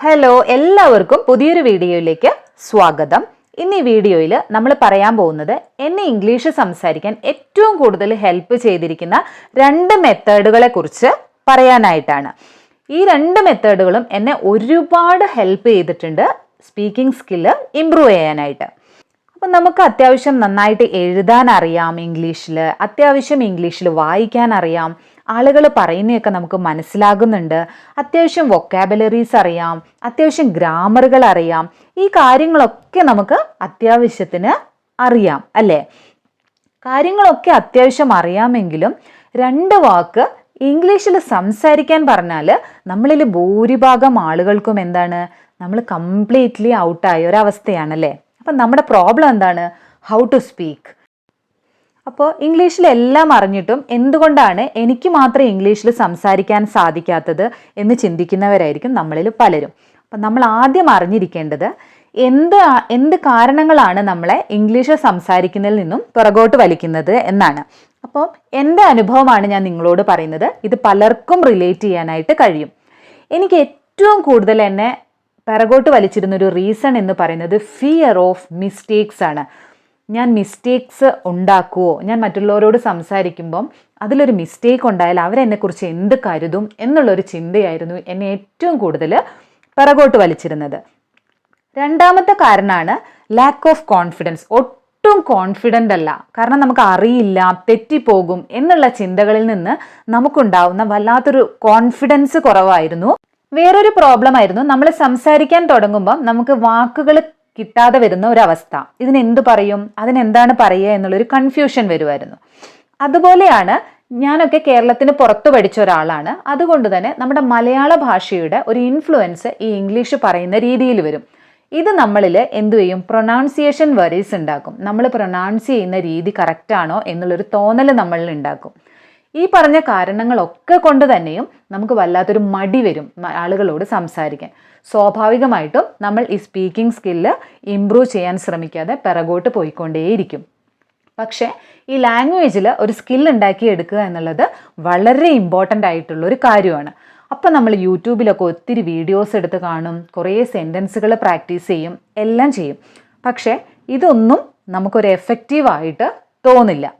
Hello എല്ലാവർക്കും പുതിയൊരു വീഡിയോയിലേക്ക് സ്വാഗതം. ഇന്ന് ഈ വീഡിയോയിൽ നമ്മൾ പറയാൻ പോകുന്നത് എന്നെ ഇംഗ്ലീഷ് സംസാരിക്കാൻ ഏറ്റവും കൂടുതൽ ഹെൽപ്പ് ചെയ്തിരിക്കുന്ന രണ്ട് മെത്തേഡുകളെ കുറിച്ച് പറയാനായിട്ടാണ്. ഈ രണ്ട് മെത്തേഡുകളും എന്നെ ഒരുപാട് ഹെൽപ്പ് ചെയ്തിട്ടുണ്ട് സ്പീക്കിംഗ് സ്കില്ല് ഇമ്പ്രൂവ് ചെയ്യാനായിട്ട്. അപ്പം നമുക്ക് അത്യാവശ്യം നന്നായിട്ട് എഴുതാൻ അറിയാം ഇംഗ്ലീഷിൽ അത്യാവശ്യം ഇംഗ്ലീഷിൽ വായിക്കാൻ അറിയാം. ആളുകൾ പറയുന്നതൊക്കെ നമുക്ക് മനസ്സിലാകുന്നുണ്ട്. അത്യാവശ്യം വൊക്കാബുലറീസ് അറിയാം അത്യാവശ്യം ഗ്രാമറുകൾ അറിയാം ഈ കാര്യങ്ങളൊക്കെ നമുക്ക് അത്യാവശ്യത്തിന് അറിയാം അല്ലേ? കാര്യങ്ങളൊക്കെ അത്യാവശ്യം അറിയാമെങ്കിലും രണ്ട് വാക്ക് ഇംഗ്ലീഷിൽ സംസാരിക്കാൻ പറഞ്ഞാൽ നമ്മളിൽ ഭൂരിഭാഗം ആളുകൾക്കും എന്താണ്? നമ്മൾ കംപ്ലീറ്റ്ലി ഔട്ടായ ഒരവസ്ഥയാണല്ലേ? അപ്പം നമ്മുടെ പ്രോബ്ലം എന്താണ്? ഹൗ ടു സ്പീക്ക് അപ്പോൾ ഇംഗ്ലീഷിലെല്ലാം അറിഞ്ഞിട്ടും എന്തുകൊണ്ടാണ് എനിക്ക് മാത്രം ഇംഗ്ലീഷിൽ സംസാരിക്കാൻ സാധിക്കാത്തത് എന്ന് ചിന്തിക്കുന്നവരായിരിക്കും നമ്മളിൽ പലരും. അപ്പം നമ്മൾ ആദ്യം അറിഞ്ഞിരിക്കേണ്ടത് എന്ത് എന്ത് കാരണങ്ങളാണ് നമ്മളെ ഇംഗ്ലീഷ് സംസാരിക്കുന്നതിൽ നിന്നും പുറകോട്ട് വലിക്കുന്നത് എന്നാണ്. അപ്പോൾ എന്റെ അനുഭവമാണ് ഞാൻ നിങ്ങളോട് പറയുന്നത്. ഇത് പലർക്കും റിലേറ്റ് ചെയ്യാനായിട്ട് കഴിയും. എനിക്ക് ഏറ്റവും കൂടുതൽ എന്നെ പിറകോട്ട് വലിച്ചിരുന്നൊരു റീസൺ എന്ന് പറയുന്നത് ഫിയർ ഓഫ് മിസ്റ്റേക്സ് ആണ്. ഞാൻ മിസ്റ്റേക്സ് ഉണ്ടാക്കുമോ ഞാൻ മറ്റുള്ളവരോട് സംസാരിക്കുമ്പം അതിലൊരു മിസ്റ്റേക്ക് ഉണ്ടായാൽ അവരെന്നെക്കുറിച്ച് എന്ത് കരുതും എന്നുള്ളൊരു ചിന്തയായിരുന്നു എന്നെ ഏറ്റവും കൂടുതൽ പിറകോട്ട് വലിച്ചിരുന്നത്. രണ്ടാമത്തെ കാരണമാണ് ലാക്ക് ഓഫ് കോൺഫിഡൻസ് ഒട്ടും കോൺഫിഡന്റ് അല്ല. കാരണം നമുക്ക് അറിയില്ല തെറ്റിപ്പോകും എന്നുള്ള ചിന്തകളിൽ നിന്ന് നമുക്കുണ്ടാവുന്ന വല്ലാത്തൊരു കോൺഫിഡൻസ് കുറവായിരുന്നു. വേറൊരു പ്രോബ്ലം ആയിരുന്നു നമ്മൾ സംസാരിക്കാൻ തുടങ്ങുമ്പം നമുക്ക് വാക്കുകൾ കിട്ടാതെ വരുന്ന ഒരവസ്ഥ. ഇതിനെന്ത് പറയും? അതിനെന്താണ് പറയുക എന്നുള്ളൊരു കൺഫ്യൂഷൻ വരുമായിരുന്നു അതുപോലെയാണ് ഞാനൊക്കെ കേരളത്തിന് പുറത്തു പഠിച്ച ഒരാളാണ്. അതുകൊണ്ട് തന്നെ നമ്മുടെ മലയാള ഭാഷയുടെ ഒരു ഇൻഫ്ലുവൻസ് ഈ ഇംഗ്ലീഷ് പറയുന്ന രീതിയിൽ വരും. ഇത് നമ്മളിൽ എന്തു ചെയ്യും? പ്രൊനൗൺസിയേഷൻ വരീസ് ഉണ്ടാക്കും. നമ്മൾ പ്രൊനൗൺസ് ചെയ്യുന്ന രീതി കറക്റ്റാണോ എന്നുള്ളൊരു തോന്നൽ നമ്മളിൽ ഉണ്ടാക്കും. ഈ പറഞ്ഞ കാരണങ്ങളൊക്കെ കൊണ്ട് തന്നെയും നമുക്ക് വല്ലാത്തൊരു മടി വരും ആളുകളോട് സംസാരിക്കാൻ. സ്വാഭാവികമായിട്ടും നമ്മൾ ഈ സ്പീക്കിംഗ് സ്കില്ല് ഇമ്പ്രൂവ് ചെയ്യാൻ ശ്രമിക്കാതെ പിറകോട്ട് പോയിക്കൊണ്ടേയിരിക്കും. പക്ഷേ ഈ ലാംഗ്വേജിൽ ഒരു സ്കിൽ ഉണ്ടാക്കി എടുക്കുക എന്നുള്ളത് വളരെ ഇമ്പോർട്ടന്റ് ആയിട്ടുള്ള ഒരു കാര്യമാണ്. അപ്പോൾ നമ്മൾ യൂട്യൂബിലൊക്കെ ഒത്തിരി വീഡിയോസ് എടുത്ത് കാണും കുറേ സെന്റൻസുകൾ പ്രാക്ടീസ് ചെയ്യും എല്ലാം ചെയ്യും. പക്ഷേ ഇതൊന്നും നമുക്കൊരു എഫക്റ്റീവായിട്ട് തോന്നില്ല.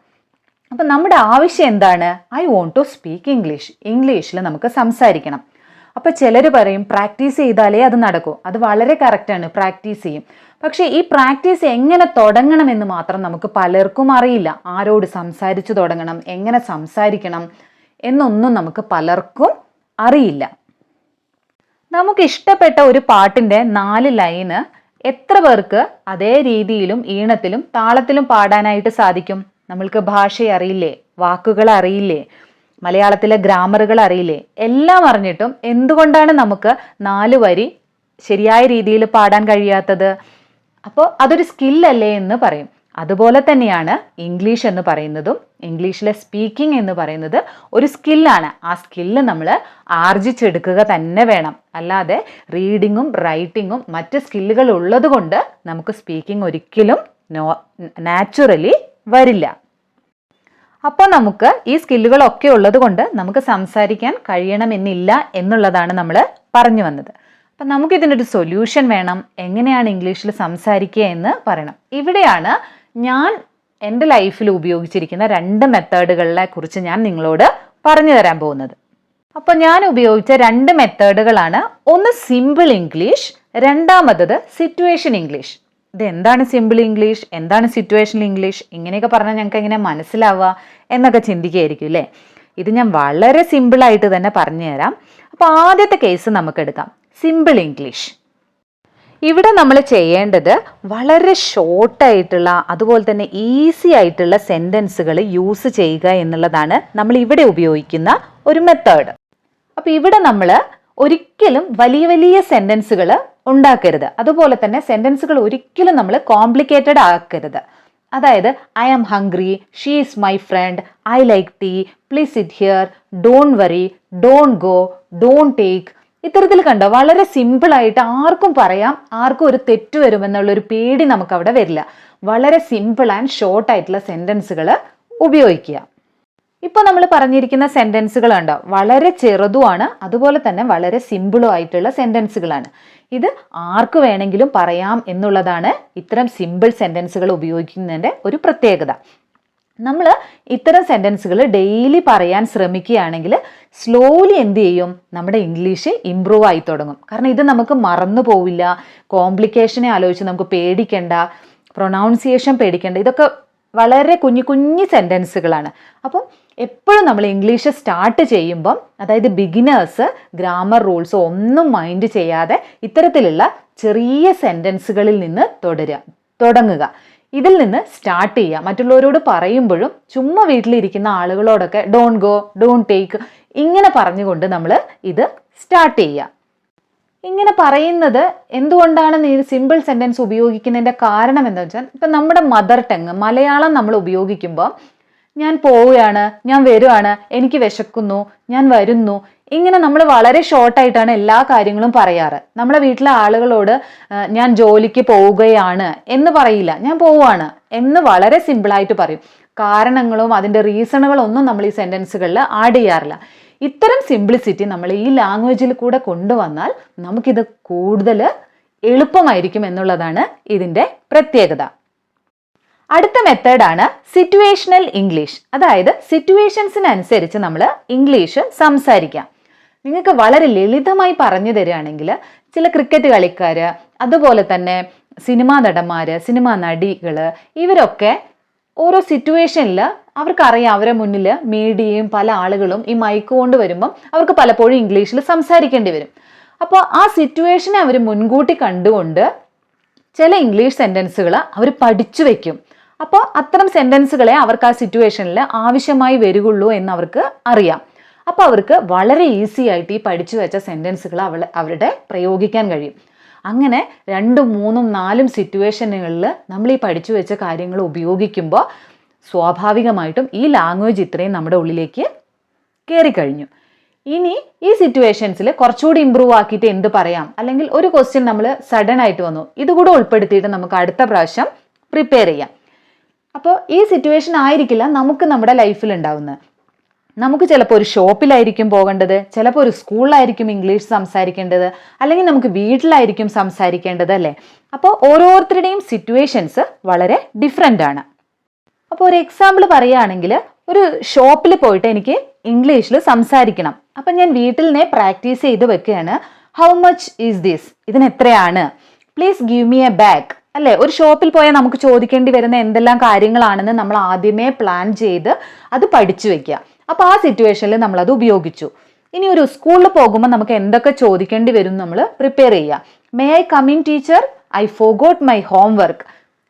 അപ്പം നമ്മുടെ ആവശ്യം എന്താണ്? I want to speak English ഇംഗ്ലീഷിൽ നമുക്ക് സംസാരിക്കണം. അപ്പോൾ ചിലർ പറയും പ്രാക്ടീസ് ചെയ്താലേ അത് നടക്കൂ. അത് വളരെ കറക്റ്റാണ് പ്രാക്ടീസ് ചെയ്യും. പക്ഷേ ഈ പ്രാക്ടീസ് എങ്ങനെ തുടങ്ങണമെന്ന് മാത്രം നമുക്ക് പലർക്കും അറിയില്ല. ആരോട് സംസാരിച്ചു തുടങ്ങണം എങ്ങനെ സംസാരിക്കണം എന്നൊന്നും നമുക്ക് പലർക്കും അറിയില്ല. നമുക്ക് ഇഷ്ടപ്പെട്ട ഒരു പാട്ടിന്റെ നാല് ലൈന് എത്ര പേർക്ക് അതേ രീതിയിലും ഈണത്തിലും താളത്തിലും പാടാനായിട്ട് സാധിക്കും? നമ്മൾക്ക് ഭാഷ അറിയില്ലേ? വാക്കുകൾ അറിയില്ലേ? മലയാളത്തിലെ ഗ്രാമറുകൾ അറിയില്ലേ? എല്ലാം അറിഞ്ഞിട്ടും എന്തുകൊണ്ടാണ് നമുക്ക് നാല് വരി ശരിയായ രീതിയിൽ പാടാൻ കഴിയാത്തത്? അപ്പോൾ അതൊരു സ്കില്ലല്ലേ എന്ന് പറയും. അതുപോലെ തന്നെയാണ് ഇംഗ്ലീഷ് എന്ന് പറയുന്നതും ഇംഗ്ലീഷിലെ സ്പീക്കിംഗ് എന്ന് പറയുന്നത് ഒരു സ്കില്ലാണ് ആ സ്കില്ല് നമ്മൾ ആർജിച്ചെടുക്കുക തന്നെ വേണം. അല്ലാതെ റീഡിങ്ങും റൈറ്റിങ്ങും മറ്റ് സ്കില്ലുകൾ ഉള്ളതുകൊണ്ട് നമുക്ക് സ്പീക്കിംഗ് ഒരിക്കലും നോ നാച്ചുറലി വരില്ല. അപ്പോൾ നമുക്ക് ഈ സ്കില്ലുകളൊക്കെ ഉള്ളത് കൊണ്ട് നമുക്ക് സംസാരിക്കാൻ കഴിയണമെന്നില്ല എന്നുള്ളതാണ് നമ്മൾ പറഞ്ഞു വന്നത്. അപ്പം നമുക്ക് ഇതിനൊരു സൊല്യൂഷൻ വേണം. എങ്ങനെയാണ് ഇംഗ്ലീഷിൽ സംസാരിക്കുക എന്ന് പറയണം. ഇവിടെയാണ് ഞാൻ എന്റെ ലൈഫിൽ ഉപയോഗിച്ചിരിക്കുന്ന രണ്ട് മെത്തേഡുകളെ കുറിച്ച് ഞാൻ നിങ്ങളോട് പറഞ്ഞു തരാൻ പോകുന്നത്. അപ്പോൾ ഞാൻ ഉപയോഗിച്ച രണ്ട് മെത്തേഡുകളാണ് ഒന്ന് സിമ്പിൾ ഇംഗ്ലീഷ് രണ്ടാമത്തത് സിറ്റുവേഷൻ ഇംഗ്ലീഷ് ഇത് എന്താണ് സിമ്പിൾ ഇംഗ്ലീഷ് എന്താണ് സിറ്റുവേഷണൽ ഇംഗ്ലീഷ് ഇങ്ങനെയൊക്കെ പറഞ്ഞാൽ ഞങ്ങൾക്ക് എങ്ങനെ മനസ്സിലാവുക എന്നൊക്കെ ചിന്തിക്കുകയായിരിക്കും അല്ലേ ഇത് ഞാൻ വളരെ സിമ്പിളായിട്ട് തന്നെ പറഞ്ഞു തരാം. അപ്പോൾ ആദ്യത്തെ കേസ് നമുക്ക് എടുക്കാം. സിമ്പിൾ ഇംഗ്ലീഷ് ഇവിടെ നമ്മൾ ചെയ്യേണ്ടത് വളരെ ഷോർട്ടായിട്ടുള്ള അതുപോലെ തന്നെ ഈസി ആയിട്ടുള്ള സെന്റൻസുകൾ യൂസ് ചെയ്യുക എന്നുള്ളതാണ് നമ്മൾ ഇവിടെ ഉപയോഗിക്കുന്ന ഒരു മെത്തേഡ് അപ്പോൾ ഇവിടെ നമ്മൾ ഒരിക്കലും വലിയ വലിയ സെന്റൻസുകൾ ഉണ്ടാക്കരുത്. അതുപോലെ തന്നെ സെന്റൻസുകൾ ഒരിക്കലും നമ്മൾ കോംപ്ലിക്കേറ്റഡ് ആക്കരുത്. അതായത് I am hungry she is my friend I like tea please it here don't worry don't go don't take ഇത്തരത്തിൽ കണ്ടോ വളരെ സിമ്പിളായിട്ട് ആർക്കും പറയാം ആർക്കും ഒരു തെറ്റ് വരുമെന്നുള്ള ഒരു പേടി നമുക്ക് അവിടെ വരില്ല. വളരെ സിമ്പിൾ ആൻഡ് ഷോർട്ട് ആയിട്ടുള്ള സെന്റൻസുകൾ ഉപയോഗിക്കുക. ഇപ്പോൾ നമ്മൾ പറഞ്ഞിരിക്കുന്ന സെന്റൻസുകൾ വളരെ ചെറുതുമാണ്. അതുപോലെ തന്നെ വളരെ സിമ്പിളും ആയിട്ടുള്ള സെന്റൻസുകളാണ് ഇത് ആർക്ക് വേണമെങ്കിലും പറയാം എന്നുള്ളതാണ് ഇത്തരം സിമ്പിൾ സെന്റൻസുകൾ ഉപയോഗിക്കുന്നതിന്റെ ഒരു പ്രത്യേകത. നമ്മൾ ഇത്തരം സെന്റൻസുകൾ ഡെയിലി പറയാൻ ശ്രമിക്കുകയാണെങ്കിൽ സ്ലോലി എന്ത് ചെയ്യും? നമ്മുടെ ഇംഗ്ലീഷ് ഇമ്പ്രൂവ് ആയി തുടങ്ങും. കാരണം ഇത് നമുക്ക് മറന്നു പോവില്ല. കോംപ്ലിക്കേഷനെ ആലോചിച്ച് നമുക്ക് പേടിക്കേണ്ട. പ്രൊനൗൺസിയേഷൻ പേടിക്കേണ്ട. ഇതൊക്കെ വളരെ കുഞ്ഞു കുഞ്ഞു സെന്റൻസുകളാണ് അപ്പം എപ്പോഴും നമ്മൾ ഇംഗ്ലീഷ് സ്റ്റാർട്ട് ചെയ്യുമ്പം അതായത് ബിഗിനേഴ്സ് ഗ്രാമർ റൂൾസ് ഒന്നും മൈൻഡ് ചെയ്യാതെ ഇത്തരത്തിലുള്ള ചെറിയ സെന്റൻസുകളിൽ നിന്ന് തുടരുക തുടങ്ങുക. ഇതിൽ നിന്ന് സ്റ്റാർട്ട് ചെയ്യുക മറ്റുള്ളവരോട് പറയുമ്പോഴും ചുമ്മാ വീട്ടിലിരിക്കുന്ന ആളുകളോടൊക്കെ ഡോൺ ഗോ ഡോൺ ടേക്ക് ഇങ്ങനെ പറഞ്ഞുകൊണ്ട് നമ്മൾ ഇത് സ്റ്റാർട്ട് ചെയ്യുക ഇങ്ങനെ പറയുന്നത് എന്തുകൊണ്ടാണ് നീ സിമ്പിൾ സെന്റൻസ് ഉപയോഗിക്കുന്നതിന്റെ കാരണം എന്താ വെച്ചാൽ ഇപ്പം നമ്മുടെ മദർ ടങ് മലയാളം നമ്മൾ ഉപയോഗിക്കുമ്പോൾ ഞാൻ പോവുകയാണ് ഞാൻ വരുവാണ് എനിക്ക് വിശക്കുന്നു ഞാൻ വരുന്നു. ഇങ്ങനെ നമ്മൾ വളരെ ഷോർട്ടായിട്ടാണ് എല്ലാ കാര്യങ്ങളും പറയാറ്. നമ്മളെ വീട്ടിലെ ആളുകളോട് ഞാൻ ജോലിക്ക് പോവുകയാണ് എന്ന് പറയില്ല. ഞാൻ പോവുകയാണ് എന്ന് വളരെ സിമ്പിളായിട്ട് പറയും. കാരണങ്ങളും അതിന്റെ റീസണുകളൊന്നും നമ്മൾ ഈ സെന്റൻസുകളിൽ ആഡ് ചെയ്യാറില്ല. ഇത്തരം സിംപ്ലിസിറ്റി നമ്മൾ ഈ ലാംഗ്വേജിൽ കൂടെ കൊണ്ടുവന്നാൽ നമുക്കിത് കൂടുതൽ എളുപ്പമായിരിക്കും എന്നുള്ളതാണ് ഇതിന്റെ പ്രത്യേകത. അടുത്ത മെത്തേഡാണ് സിറ്റുവേഷണൽ ഇംഗ്ലീഷ് അതായത് സിറ്റുവേഷൻസിനനുസരിച്ച് നമ്മൾ ഇംഗ്ലീഷ് സംസാരിക്കാം. നിങ്ങൾക്ക് വളരെ ലളിതമായി പറഞ്ഞു തരികയാണെങ്കിൽ ചില ക്രിക്കറ്റ് കളിക്കാർ അതുപോലെ തന്നെ സിനിമാ നടന്മാർ സിനിമാ നടികൾ ഇവരൊക്കെ ഓരോ സിറ്റുവേഷനിൽ അവർക്കറിയാം അവരെ മുന്നിൽ മീഡിയയും പല ആളുകളും ഈ മൈക്ക് കൊണ്ട് വരുമ്പം അവർക്ക് പലപ്പോഴും ഇംഗ്ലീഷിൽ സംസാരിക്കേണ്ടി വരും. അപ്പോൾ ആ സിറ്റുവേഷനെ അവർ മുൻകൂട്ടി കണ്ടുകൊണ്ട് ചില ഇംഗ്ലീഷ് സെന്റൻസുകൾ അവർ പഠിച്ചു വെക്കും. അപ്പോൾ അത്തരം സെന്റൻസുകളെ അവർക്ക് ആ സിറ്റുവേഷനിൽ ആവശ്യമായി വരികയുള്ളൂ എന്ന് അവർക്ക് അറിയാം. അപ്പോൾ അവർക്ക് വളരെ ഈസി ആയിട്ട് ഈ പഠിച്ചു വെച്ച സെന്റൻസുകൾ അവൾ അവരുടെ പ്രയോഗിക്കാൻ കഴിയും. അങ്ങനെ രണ്ടും മൂന്നും നാലും സിറ്റുവേഷനുകളിൽ നമ്മൾ ഈ പഠിച്ചു വെച്ച കാര്യങ്ങൾ ഉപയോഗിക്കുമ്പോൾ സ്വാഭാവികമായിട്ടും ഈ ലാംഗ്വേജ് ഇത്രയും നമ്മുടെ ഉള്ളിലേക്ക് കയറിക്കഴിഞ്ഞു ഇനി ഈ സിറ്റുവേഷൻസിൽ കുറച്ചുകൂടി ഇമ്പ്രൂവ് ആക്കിയിട്ട് എന്ത് പറയാം? അല്ലെങ്കിൽ ഒരു ക്വസ്റ്റ്യൻ നമ്മൾ സഡൻ ആയിട്ട് വന്നു. ഇതുകൂടെ ഉൾപ്പെടുത്തിയിട്ട് നമുക്ക് അടുത്ത പ്രാവശ്യം പ്രിപ്പയർ ചെയ്യാം. അപ്പോൾ ഈ സിറ്റുവേഷൻ ആയിരിക്കില്ല നമുക്ക് നമ്മുടെ ലൈഫിൽ ഉണ്ടാവുന്നത്. നമുക്ക് ചിലപ്പോൾ ഒരു ഷോപ്പിലായിരിക്കും പോകേണ്ടത് ചിലപ്പോൾ ഒരു സ്കൂളിലായിരിക്കും ഇംഗ്ലീഷ് സംസാരിക്കേണ്ടത് അല്ലെങ്കിൽ നമുക്ക് വീട്ടിലായിരിക്കും സംസാരിക്കേണ്ടത് അല്ലേ? അപ്പോൾ ഓരോരുത്തരുടെയും സിറ്റുവേഷൻസ് വളരെ ഡിഫറെന്റ് ആണ്. അപ്പോൾ ഒരു എക്സാമ്പിൾ പറയുകയാണെങ്കിൽ ഒരു ഷോപ്പിൽ പോയിട്ട് എനിക്ക് ഇംഗ്ലീഷിൽ സംസാരിക്കണം. അപ്പം ഞാൻ വീട്ടിൽ നിന്നേ പ്രാക്ടീസ് ചെയ്ത് വെക്കുകയാണ്. ഹൗ മച്ച് ഈസ് ദിസ് ഇതിന് എത്രയാണ്? Please give me a bag അല്ലേ? ഒരു ഷോപ്പിൽ പോയാൽ നമുക്ക് ചോദിക്കേണ്ടി വരുന്ന എന്തെല്ലാം കാര്യങ്ങളാണെന്ന് നമ്മൾ ആദ്യമേ പ്ലാൻ ചെയ്ത് അത് പഠിച്ചു വെക്കുക. അപ്പോൾ ആ സിറ്റുവേഷനിൽ നമ്മളത് ഉപയോഗിച്ചു. ഇനി ഒരു സ്കൂളിൽ പോകുമ്പോൾ നമുക്ക് എന്തൊക്കെ ചോദിക്കേണ്ടി വരും നമ്മൾ പ്രിപ്പയർ ചെയ്യുക. May I coming teacher I forgot my homework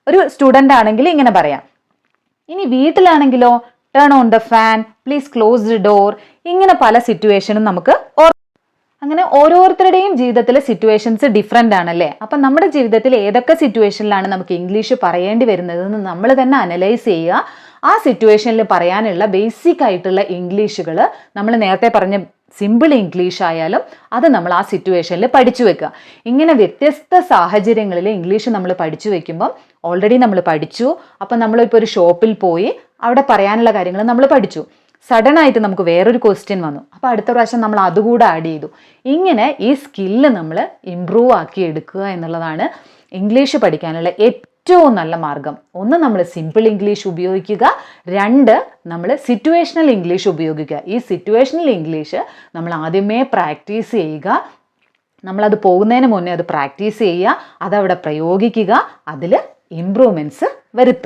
ഒരു സ്റ്റുഡന്റ് ആണെങ്കിൽ ഇങ്ങനെ പറയാം. ഇനി വീട്ടിലാണെങ്കിലോ turn on the fan please close the door ഇങ്ങനെ പല സിറ്റുവേഷനും നമുക്ക് അങ്ങനെ ഓരോരുത്തരുടെയും ജീവിതത്തിലെ സിറ്റുവേഷൻസ് ഡിഫറെന്റ് ആണല്ലേ? അപ്പം നമ്മുടെ ജീവിതത്തിൽ ഏതൊക്കെ സിറ്റുവേഷനിലാണ് നമുക്ക് ഇംഗ്ലീഷ് പറയേണ്ടി വരുന്നതെന്ന് നമ്മൾ തന്നെ അനലൈസ് ചെയ്യുക. ആ സിറ്റുവേഷനിൽ പറയാനുള്ള ബേസിക് ആയിട്ടുള്ള ഇംഗ്ലീഷുകൾ നമ്മൾ നേരത്തെ പറഞ്ഞ സിമ്പിൾ ഇംഗ്ലീഷ് ആയാലും അത് നമ്മൾ ആ സിറ്റുവേഷനിൽ പഠിച്ചു വെക്കുക. ഇങ്ങനെ വ്യത്യസ്ത സാഹചര്യങ്ങളിൽ ഇംഗ്ലീഷ് നമ്മൾ പഠിച്ചു വെക്കുമ്പം ഓൾറെഡി നമ്മൾ പഠിച്ചു. അപ്പം നമ്മളിപ്പോൾ ഒരു ഷോപ്പിൽ പോയി അവിടെ പറയാനുള്ള കാര്യങ്ങൾ നമ്മൾ പഠിച്ചു. സഡൻ ആയിട്ട് നമുക്ക് വേറൊരു ക്വസ്റ്റ്യൻ വന്നു. അപ്പോൾ അടുത്ത പ്രാവശ്യം നമ്മൾ അതുകൂടെ ആഡ് ചെയ്തു. ഇങ്ങനെ ഈ സ്കില്ല് നമ്മൾ ഇമ്പ്രൂവ് ആക്കി എടുക്കുക എന്നുള്ളതാണ് ഇംഗ്ലീഷ് പഠിക്കാനുള്ള ഏറ്റവും നല്ല മാർഗം. ഒന്ന് നമ്മൾ സിമ്പിൾ ഇംഗ്ലീഷ് ഉപയോഗിക്കുക. രണ്ട് നമ്മൾ സിറ്റുവേഷണൽ ഇംഗ്ലീഷ് ഉപയോഗിക്കുക. ഈ സിറ്റുവേഷണൽ ഇംഗ്ലീഷ് നമ്മൾ ആദ്യമേ പ്രാക്ടീസ് ചെയ്യുക. നമ്മളത് പോകുന്നതിന് മുന്നേ അത് പ്രാക്ടീസ് ചെയ്യുക. അതവിടെ പ്രയോഗിക്കുക. അതിൽ ഇമ്പ്രൂവ്മെന്റ്സ് വരുത്തുക.